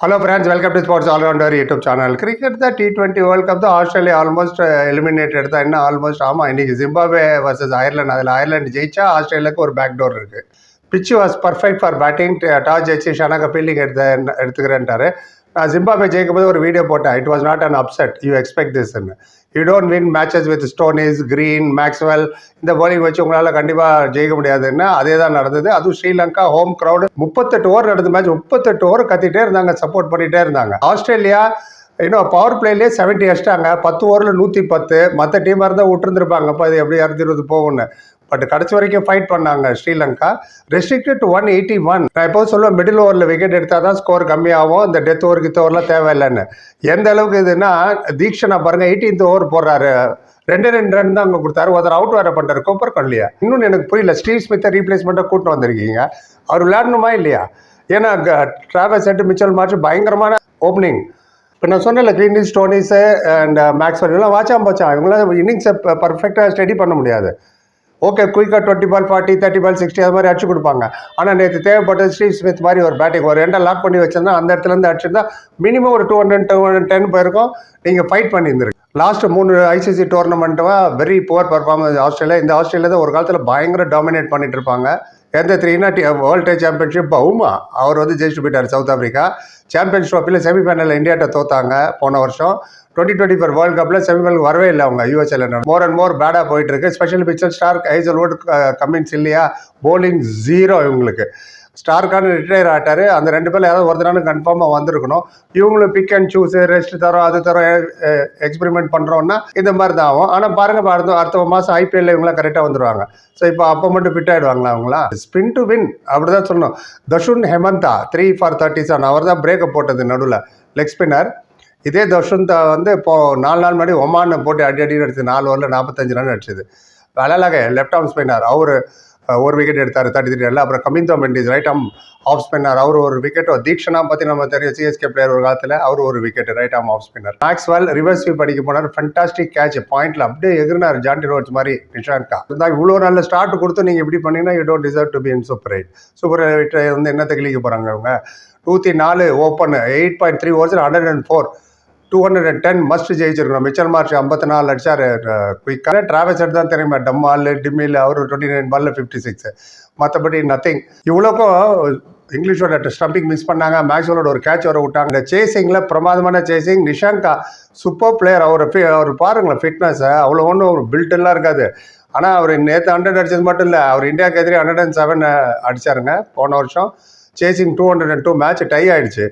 Hello friends welcome to sports allrounder YouTube channel cricket தான் T twenty world cup தான் Australia almost eliminated தான் என்ன? Almost ஆமாம் இன்னைக்கு ஜிம்பாபே வர்சஸ் அயர்லாந்து அதில் அயர்லாந்து ஜெயிச்சா ஆஸ்திரேலியாவுக்கு ஒரு பேக் டோர் இருக்குது pitch was perfect for batting toss ஜெயிச்சு ஷனாக ஃபீல்டிங் எடுத்த எடுத்துக்கிறேன்ட்டாரு. நான் ஜிம்பாப்வே ஜெயிக்கும் போது ஒரு வீடியோ போட்டேன். It was not an upset you expect திஸ்ன்னு you don't win matches with Stoinis Green Maxwell இந்த போலிங் வச்சு உங்களால் கண்டிப்பாக ஜெயிக்க முடியாதுன்னு அதே தான் நடந்தது. அதுவும் ஸ்ரீலங்கா ஹோம் க்ரௌடு முப்பத்தெட்டு ஓவர் நடந்த மேட்ச் முப்பத்தெட்டு ஓவர் கத்திட்டே இருந்தாங்க சப்போர்ட் பண்ணிகிட்டே இருந்தாங்க. ஆஸ்திரேலியா இன்னும் பவர் பிளேலேயே செவன்ட்டி அடிச்சிட்டாங்க. பத்து ஓவரில் நூற்றி பத்து. மற்ற டீமாக இருந்தால் விட்டுருந்துருப்பாங்க. அப்போ இது எப்படி இரநூத்தி இருபது போகும்னு. பட் கடைசி வரைக்கும் ஃபைட் பண்ணாங்க Sri Lanka. Restricted to one eighty one நான் எப்போது சொல்லுவேன் மிடில் ஓவரில் விக்கெட் எடுத்தால் தான் ஸ்கோர் கம்மியாகும். இந்த டெத் ஓவர் கித்த ஓவர்லாம் தேவையில்லைன்னு. எந்த அளவுக்கு இதுன்னா தீக்ஷனா பாருங்க எயிட்டீன்த் ஓவர் போடுறாரு. ரெண்டு ரெண்டு ரன் தான் அங்கே கொடுத்தாரு. ஒருத்தர் அவுட் வேற பண்ணுறாரு கோப்பர் கல்லையா இன்னொன்று எனக்கு புரியல ஸ்டீவ் ஸ்மித்தை ரீப்ளேஸ்மெண்ட்டை கூட்டு வந்திருக்கீங்க. அவர் விளையாடணுமா இல்லையா? ஏன்னா டிராவல் செட்டு மிச்சல் மாற்றி பயங்கரமான ஓப்பனிங் இப்போ நான் சொன்னல கிரீனிஸ் ஸ்டோனிஸு அண்ட் மேக்ஸ்வெல் எல்லாம் வாச்சாம் போச்சான் இவங்களாம் இன்னிங்ஸை பர்ஃபெக்டாக ஸ்டடி பண்ண முடியாது. ஓகே குயிக்காக twenty ball forty thirty ball sixty அது மாதிரி அடிச்சு கொடுப்பாங்க. ஆனால் நேற்று தேவைப்பட்டது ஸ்டீவ் ஸ்மித் மாதிரி ஒரு பேட்டிங் ஒரு ரெண்டை லாக் பண்ணி வச்சிருந்தா அந்த இடத்துல இருந்து அடிச்சிருந்தா மினிமம் ஒரு two hundred two hundred ten போயிருக்கும். நீங்கள் ஃபைட் பண்ணியிருந்துருக்கு. லாஸ்ட் மூணு ஐசிசி டோர்னமெண்ட்டாக வெரி புவர் பர்ஃபார்மன்ஸ் ஆஸ்திரேலியா. இந்த ஆஸ்திரேலியா தான் ஒரு காலத்தில் பயங்கர டாமினேட் பண்ணிட்டு இருப்பாங்க. எந்த த்ரீனா வேர்ல்டு சாம்பியன்ஷிப் பவுமா அவர் வந்து ஜெயிச்சு போயிட்டார் சவுத் ஆஃப்ரிக்கா சாம்பியன்ஸ் ட்ராஃபியில் செமிஃபைனலில் இந்தியாட்ட தோத்தாங்க போன வருஷம். டுவெண்ட்டி டுவெண்ட்டி ஃபோர் வேர்ல்டு கப்பில் செமிஃபைனல் வரவே இல்லை அவங்க யூஎஸ்எல் மோர் அண்ட் மோர் பேடாக போயிட்டு இருக்கு. ஸ்பெஷல் பிக்சர் ஸ்டார் ஓட் கம்மிங்ஸ் இல்லையா? போலிங் ஜீரோ இவங்களுக்கு. ஸ்டார்க்கான ரிட்டையர் ஆகிட்டார் அந்த ரெண்டு பேரில் ஏதாவது ஒருத்தனாலும் கன்ஃபார்மாக வந்திருக்கணும். இவங்களும் பிக் அண்ட் சூஸ் ரெஸ்ட் தரோம் அது தரோம் எக்ஸ்பெரிமெண்ட் பண்ணுறோம்னா இந்த மாதிரி தான் ஆகும். ஆனால் பாருங்க அடுத்த அடுத்த மாதம் ஐபிஎல்ல இவங்களாம் கரெக்டாக வந்துடுவாங்க ஸோ இப்போ அப்போ மட்டும் ஃபிட் ஆயிடுவாங்களா அவங்களா? ஸ்பின் டு வின் அப்படி தான் சொல்லணும். Dushan Hemantha three for thirty seven அவர் தான் பிரேக்கப் போட்டது நடுவில். லெக் ஸ்பின்னர் இதே தஷுந்தா வந்து இப்போது நாலு நாள் முன்னாடி ஒமானை போட்டு அடி அடி அடிச்சது நாலு ஓவரில் நாற்பத்தஞ்சு ரன் அடிச்சது. அழலாக லெஃப்ட் ஆர்ம் ஸ்பின்னர் அவர் ஒரு விக்கெட் எடுத்தார் தேர்ட்டி த்ரீ ரன்ல அப்புறம் Kamindu Mendis right arm off spinner அவர் ஒரு விக்கெட் தீக்ஷனா பற்றி நம்ம தெரியும் சிஎஸ்கே பிளேயர் ஒரு காலத்தில் அவர் ஒரு wicket right arm off spinner Maxwell reverse sweep அடிக்க போனார் ஃபண்டாஸ்டிக் கேட்ச் பாயிண்ட்ல அப்படியே எதிர்னார் ஜாண்டி ரோட்ஸ் மாதிரி நிஷாங்கா இருந்தால் இவ்வளோ நல்ல ஸ்டார்ட் கொடுத்து நீங்கள் இப்படி பண்ணீங்கன்னா you don't deserve to be in super right super right வந்து என்னத்தை கிளிக்க போகிறாங்க அவங்க நூற்றி நாலு open eight point three overs hundred and four two hundred and ten must ஜெயிச்சிருக்கணும். Mitchell Marsh ஐம்பத்தி நாலு அடிச்சார் குயிக்காக டிராவல்ஸ் தான் தெரியுமா டம்மால் டிம்மில் அவர் டுவெண்ட்டி நைன் பால்ல ஃபிஃப்டி சிக்ஸ் மற்றபடி நத்திங் இவ்வளோக்கும் இங்கிலீஷோட ஸ்டம்பிங் மிஸ் பண்ணாங்க. மேக்ஸ்வலோட ஒரு கேட்ச் வர விட்டாங்க. இந்த சேசிங்கில் பிரமாதமான சேசிங் நிஷாங்கா சூப்பர் பிளேயர் அவர் அவர் பாருங்களேன் ஃபிட்னஸை அவ்வளோ ஒன்றும் ஒரு பில்டெல்லாம் இருக்காது. ஆனால் அவர் நேற்று ஹண்ட்ரட் அடித்தது மட்டும் இல்லை. அவர் இந்தியாவுக்கு எதிரே ஹண்ட்ரட் அண்ட் செவன் அடிச்சாருங்க. போன வருஷம் chasing two hundred and two match tie ஆயிடுச்சு.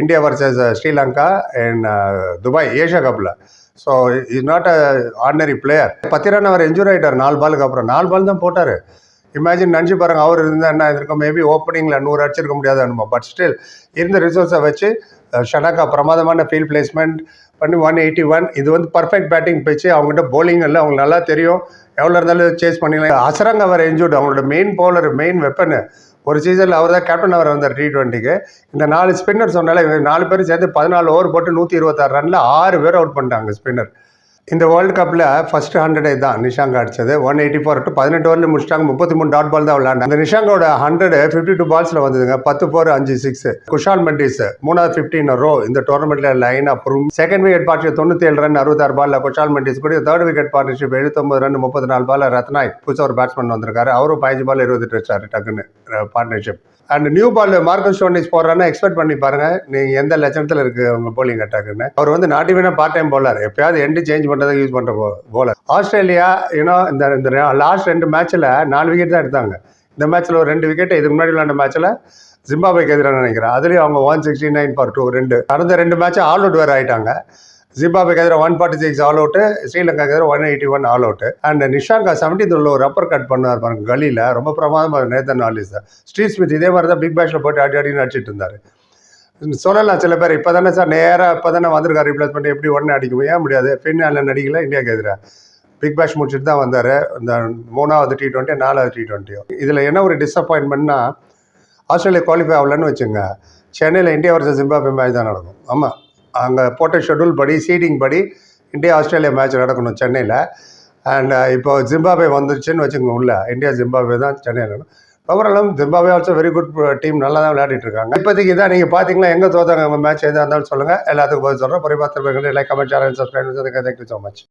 India versus Sri Lanka and Dubai Asia கப்பில் so is not a ordinary player பத்து ரன் அவர் இன்ஜூரி ஆகிட்டார் நாலு பாலுக்கு அப்புறம். நாலு பால் தான் போட்டார். இமேஜின் நினச்சி பாருங்க அவர் இருந்தால் என்ன இருக்கும் மேபி ஓப்பனிங்கில் நூறு அடிச்சிருக்க முடியாது அனுபவம் பட் ஸ்டில் இருந்த ரிசோர்ஸை வச்சு uh, ஷனாக்கா பிரமாதமான ஃபீல்ட் பிளேஸ்மெண்ட் பண்ணி ஒன் எயிட்டி ஒன் இது வந்து பர்ஃபெக்ட் பேட்டிங் போச்சு அவங்ககிட்ட போலிங் இல்லை அவங்களுக்கு நல்லா தெரியும். எவ்வளோ இருந்தாலும் சேஸ் பண்ணிக்கலாம். அசரங்க அவர் இன்ஜூர்டு அவங்களோட மெயின் பவுலர் மெயின் வெப்பனு ஒரு சீசனில் அவர் தான் கேப்டன் அவர் வந்தார் டி டுவெண்ட்டிக்கு இந்த நாலு ஸ்பின்னர் சொன்னால நாலு பேரும் சேர்ந்து பதினாலு ஓவர் போட்டு நூற்றி இருபத்தாறு ரனில் ஆறு பேர் அவுட் பண்ணிட்டாங்க ஸ்பின்னர் இந்த வேர்ல்டு கப்பில் ஃபஸ்ட் ஹண்ட்ரடே தான் நிஷாங்கா அடிச்சது. ஒன் எயிட்டி ஃபோர் டு பதினெட்டு ஓவரில் முடிச்சிட்டாங்க. முப்பத்தி மூணு டாட் பால் தான் விளாண்டு அந்த நிஷாங்கோட ஹண்ட்ரட் ஃபிஃப்டி டூ பால்ஸில் வந்ததுங்க. பத்து ஃபோர் அஞ்சு சிக்ஸ் குஷால் மெண்டிஸ் மூணாவது ஃபிஃப்டின் ரோ இந்த டோர்னமெண்ட்டில் லைன் அப்புறம் செகண்ட் விக்கெட் பார்ட்னர்ஷிப் தொண்ணூற்றி ஏழு ரன் அறுபத்தாறு பாலில் குஷால் மெண்டிஸ் கூட தேர்ட் விக்கெட் பார்ட்னர்ஷிப் எழுபத்தொம்பது ரன் முப்பத்தி நாலு பாலில் ரத்னாய் புதுசாக ஒரு பேட்ஸ்மேன் வந்திருக்காரு. அவரும் பதினஞ்சு பால் இருபத்தெட்டு வச்சாரு டக்குன்னு partnership and new ball Marcus Stoinis போடுறான்னு expect பண்ணி பாருங்க. நீங்க எந்த லட்சணத்தில் இருக்கு உங்க போலிங் அட்டாக்குன்னு அவர் வந்து நாட் வேணா பார்ட் டைம் போலர் எப்பயாவது எண்டு சேஞ்ச் பண்றதுக்கு யூஸ் பண்ற போலர் ஆஸ்திரேலியா ஏன்னா இந்த இந்த லாஸ்ட் ரெண்டு மேட்ச்ல நாலு விக்கெட் தான் எடுத்தாங்க. இந்த மேட்ச்ல ஒரு ரெண்டு விக்கெட் இதுக்கு முன்னாடி விளாண்ட மேட்ச்ல ஜிம்பாபேக்கு எதிராக நினைக்கிறேன். அதுலேயும் அவங்க one sixty nine for two ரெண்டு. கடந்த ரெண்டு மேட்ச் ஆல் அவுட் வேறு ஆயிட்டாங்க. ஜிம்பாபேக்கு எதிராக one forty six all out ஸ்ரீலங்காக்கு எதிராக one eighty one all out and Nissanka seventeen உள்ள ஒரு ரப்பர் கட் பண்ணார் பாருங்க கலியில் ரொம்ப பிரமாதமாக நேத்தன் ஆலிஸ் ஸ்ட்ரீட் ஸ்மித் இதே மாதிரி தான் பிக் பேஷில் போட்டு அடி அடின்னு அடிச்சிட்டு இருந்தார். சொல்லலாம் சில பேர் இப்போ தானே சார் நேராக இப்போ தானே வந்திருக்காரு ரிப்ளேஸ் பண்ணி எப்படி உடனே அடிக்க ஏன் முடியாது? ஃபின் அல்ல அடிக்கல இந்தியாவுக்கு எதிராக. பிக் பேஷ் முடிச்சுட்டு தான் வந்தார். இந்த மூணாவது டி டுவெண்ட்டி நாலாவது டி ட்வெண்ட்டியும் இதில் என்ன ஒரு டிஸப்பாயின்மெண்ட்னா ஆஸ்திரேலியா குவாலிஃபை ஆகலன்னு வச்சுங்க சென்னையில் இந்தியா வர்சஸ் ஜிம்பாபே மேட்ச் தான் நடக்கும். ஆமாம் அங்கே போட்ட ஷெட்யூல் படி சீடிங் படி இந்தியா ஆஸ்திரேலியா மேட்ச் நடக்கணும் சென்னையில். அண்ட் uh, இப்போ ஜிம்பாபே வந்துருச்சுன்னு வச்சுக்கோங்க உள்ள. இந்தியா ஜிம்பாபே தான் சென்னையில் ஓவராலும் Zimbabwe also very good team நல்லா தான் விளையாடிட்டு இருக்காங்க. இப்போதைக்கு இதான் நீங்கள் பார்த்தீங்களா எங்கே தோத்தாங்க? மேட்ச் எதாக இருந்தாலும் சொல்லுங்கள் எல்லாத்துக்கும் பதில் சொல்கிறேன் பொறிபாத்திரம் like comment channel subscribe thank you so much